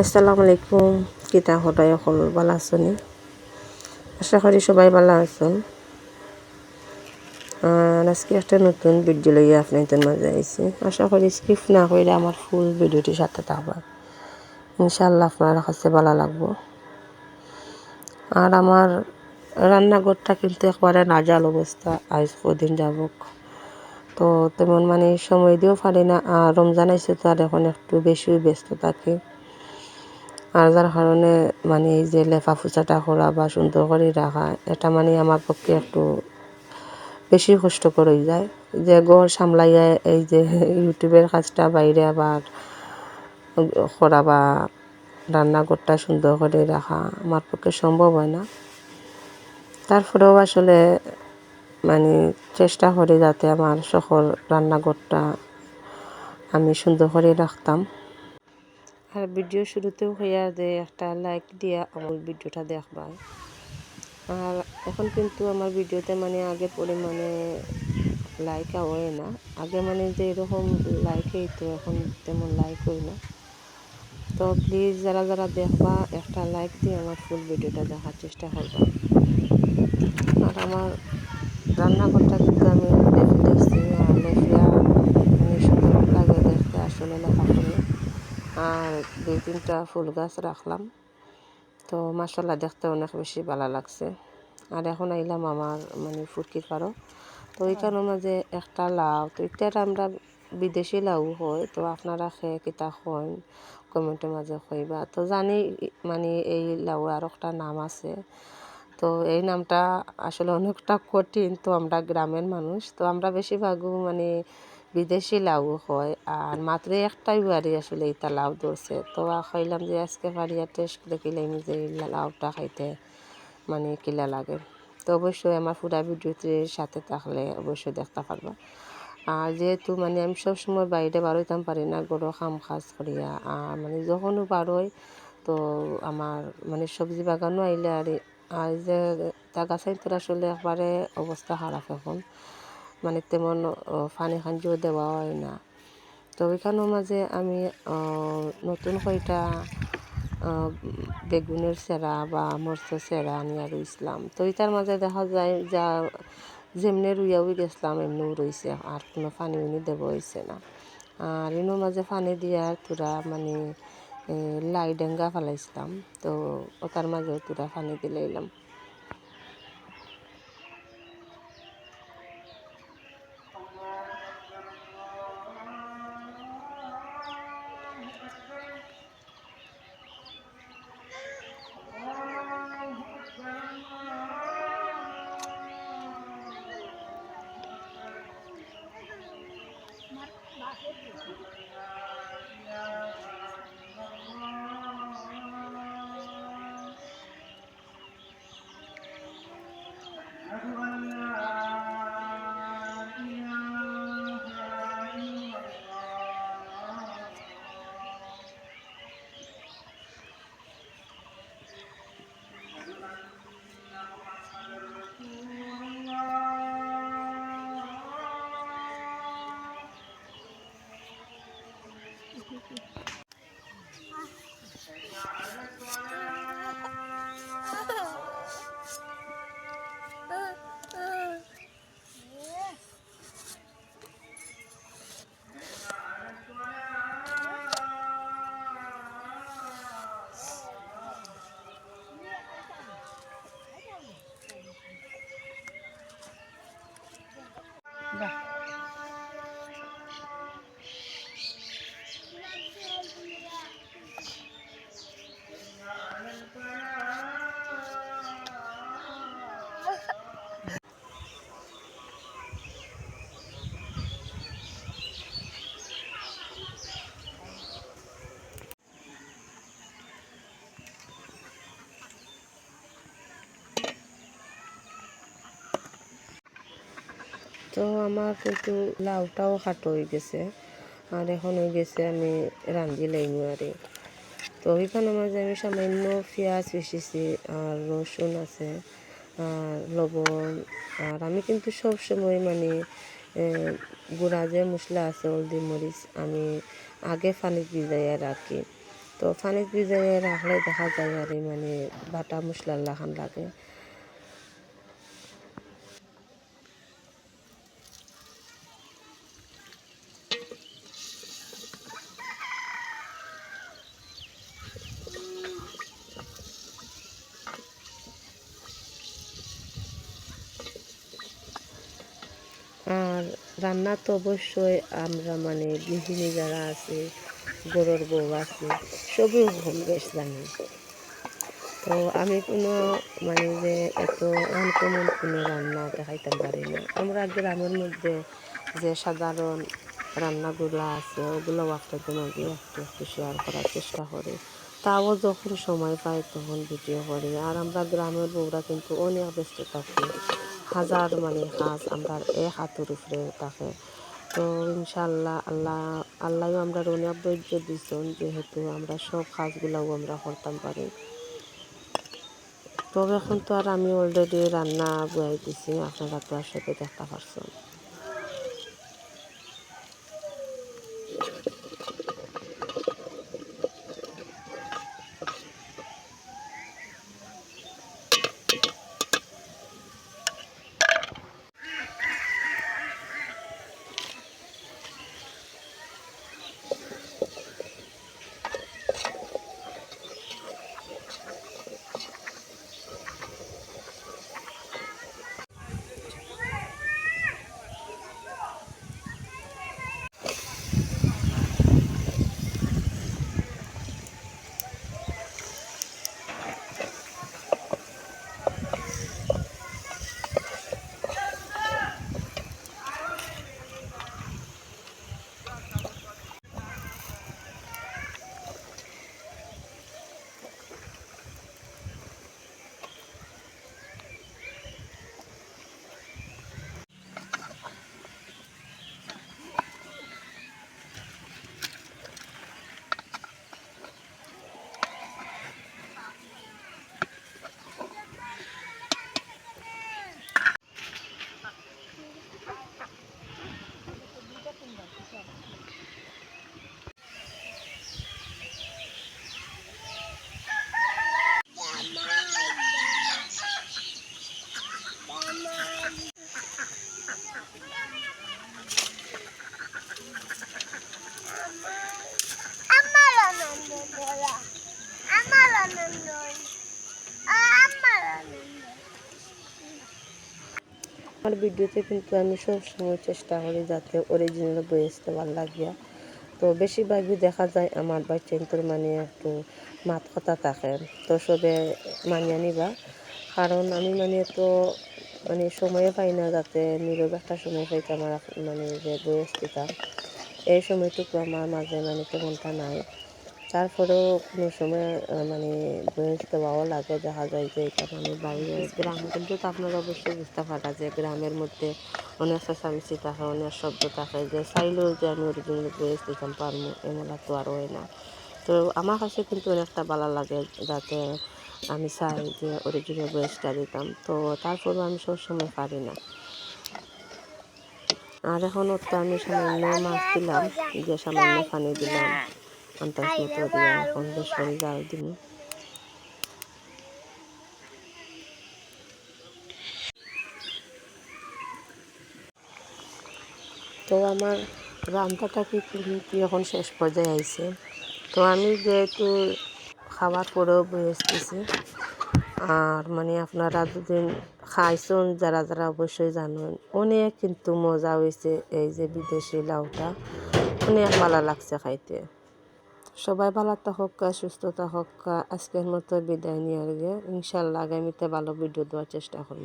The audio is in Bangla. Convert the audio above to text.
আসসালামু আলাইকুম, কিতা হটাই সকল ভালো আছেন আশা করি সবাই ভালো আর আজকে একটা নতুন ভিডিও লইয়া আপনাদের মাঝে আইছি। আশা করি স্কিপ না করে আমার ফুল ভিডিওটি সাথে থাকবা ইনশাল্লাহ আপনার কাছে ভালো লাগবো। আর আমার রান্নাঘরটা কিন্তু একবারে নাজাল অবস্থা, আজ কদিন যাবক তো তেমন মানে সময় দিয়েও পারি না, আর রমজান আইসে তো আর এখন একটু বেশি ব্যস্ত থাকি। আর যার কারণে মানে এই যে লেফা ফুচাটা করা বা সুন্দর করে রাখা এটা মানে আমার পক্ষে একটু বেশি কষ্টকর হয়ে যায়। যে গড় সামলাইয়া এই যে ইউটিউবের কাজটা বাইরে আবার করা বা রান্নাঘরটা সুন্দর করে রাখা আমার পক্ষে সম্ভব হয় না। তারপরেও আসলে মানে চেষ্টা করে যাতে আমার সকল রান্নাঘরটা আমি সুন্দর করে রাখতাম আর ভিডিও শুরুতেও হইয়া যে একটা লাইক দিয়া আমার ভিডিওটা দেখবা। আর এখন কিন্তু আমার ভিডিওতে মানে আগে পরিমাণে লাইক হয় না। আগে মানে যে এরকম লাইক হইতো এখন তেমন লাইক হই না। তো প্লিজ যারা যারা দেখবা, একটা লাইক দিয়ে আমার ফুল ভিডিওটা দেখার চেষ্টা করবা। আর আমার রান্নাঘরটা কিন্তু আমি লেফে দিয়েছি আর লেফিয়া মানে সুন্দর লাগে দেখতে আসলে লেখা করে আর দুই, তিনটা ফুল গাছ রাখলাম। তো মাসাল্লাহ দেখতে অনেক বেশি ভালো লাগছে। আর এখন আইলাম আমার মানে ফুটকির পারো তো ওইখানের মাঝে একটা লাউ, তো এটা আমরা বিদেশি লাউ হয়, তো আপনারা খেয়ে কিতা হয় কমেন্টের মাঝে কইবা তো জানি মানে এই লাউ আর একটা নাম আছে। তো এই নামটা আসলে অনেকটা কঠিন, তো আমরা গ্রামের মানুষ। তো আমরা বেশিরভাগও মানে বিদেশি লাউ হয়, আর মাত্র একটাই বাড়ি আসলে এটা লাউ ধরছে। তো খাইলাম যে আজকে বাড়িয়া টেস্ট দেখিলাম যে লাউটা খাইতে মানে কিলা লাগে। তো অবশ্যই আমার পুরা ভিডিওটির সাথে থাকলে অবশ্যই দেখতে পারবা। আর যেহেতু মানে আমি সবসময় বাইরে বারোইতাম পারি না, গরু খাম খাজ করিয়া, আর মানে যখনও বারোই, তো আমার মানে সবজি বাগানও আইলে আর আর যে তা গাছাই তোর আসলে একবারে অবস্থা খারাপ এখন। মানে তেমন পানি খাঞ্জিও দেওয়া হয় না। তো ওইখানের মাঝে আমি নতুন কয়টা বেগুনের চেরা বা মরচের চেরা নিয়ে রইছিলাম তো এটার মাঝে দেখা যায় যা, যেমনি রুইয়াও গেছিলাম এমনিও রয়েছে আর কোনো পানি উনি দেব হয়েছে না। আর এনোর মাঝে পানি দিয়ার তোরা মানে লাই ডেঙ্গা ফেলাইছিলাম, তো ওটার মাঝেও তোরা পানি দিলে 明白 তো আমার কিন্তু লাউটাও খাটো হয়ে গেছে। আর এখন হয়ে গেছে আমি রান্ধি লাইনু আরে তো ওইখানে মাঝে আমি সামান্য পেঁয়াজ পিসিছি আর রসুন আছে আর লবণ। আর আমি কিন্তু সব সময় মানে গুঁড়া যে মশলা আছে, হলদি মরিচ আমি আগে পানি ভিজাইয়া রাখি তো পানিত ভিজাইয়ে রাখলে দেখা যায় আর মানে বাটা মশলার লাখান লাগে আর রান্না তো অবশ্যই আমরা মানে গৃহিণী যারা আছে, গরুর বউ আছে, সবই কম বেশ জানি। তো আমি কোনো মানে যে এত আনকমন কোনো রান্না দেখাইতে পারি না আমরা গ্রামের মধ্যে যে সাধারণ রান্নাগুলো আছে ওগুলো আপনাদের মাঝে একটু একটু শেয়ার করার চেষ্টা করি। তাও যখন সময় পাই তখন ভিডিও করি। আর আমরা গ্রামের বউরা কিন্তু অনেক ব্যস্ত থাকি। হাজার মানে কাজ আমরা এ হাতের উপরে থাকে। তো ইনশাল্লাহ আল্লাহ আল্লাহও আমরা অনেক ধৈর্য দিচ্ছেন যেহেতু আমরা সব কাজগুলাও আমরা করতাম পারি। তবে এখন তো আর আমি অলরেডি রান্না বুয়াই দিছি, আপনারা তো আর সাথে দেখতে পারছেন। আমার ভিডিওতে কিন্তু আমি সবসময় চেষ্টা করি যাতে অরিজিনাল বয়েস দেওয়ার লাগিয়া তো বেশিরভাগই দেখা যায় আমার বাচ্চান্তর মানে একটু মাত কথা থাকে। তো সবে মানিয়ে নিবা। কারণ আমি মানে তো মানে সময়ে পাই না যাতে নীরব একটা সময় পাইতে আমার মানে যে বয়স দিতাম এই সময়টুকু আমার মাঝে মানে তেমনটা নাই। তারপরেও কোনো সময় মানে বয়স দেওয়াও লাগে দেখা যায় যে এটা মানে বাইরে গ্রাম কিন্তু তো আপনারা অবশ্যই বুঝতে পারা যে গ্রামের মধ্যে অনেক চেঁচামেচি থাকে অনেক শব্দ থাকে যে চাইলেও যে আমি অরিজিনাল বয়স দিতাম পারব এমন তো আর হয় না। তো আমার কাছে কিন্তু অনেকটা ভালো লাগে যাতে আমি চাই যে অরিজিনাল বয়সটা দিতাম তো তারপরেও আমি সবসময় পারি না। আর এখন তো আমি সামান্য মাছ দিলাম যে সামান্য পানি দিলাম। করে জাল দিব। তো আমার রান্নাটা কি এখন শেষ পর্যায়ে আইছে? তো আমি যেহেতু খাওয়ার পরেও বসতেছি, আর মানে আপনারা দুদিন খাইছেন, যারা যারা অবশ্যই জানেন। অনেক কিন্তু মজা হয়েছে এই যে বিদেশি লাউটা, অনেক ভালো লাগছে খাইতে। সবাই ভালো থাকুক সুস্থ থাকুক আজকের মতো বিদায় নিয়ে আর ইনশাল্লাহ আগামীতে ভালো ভিডিও দেওয়ার চেষ্টা করব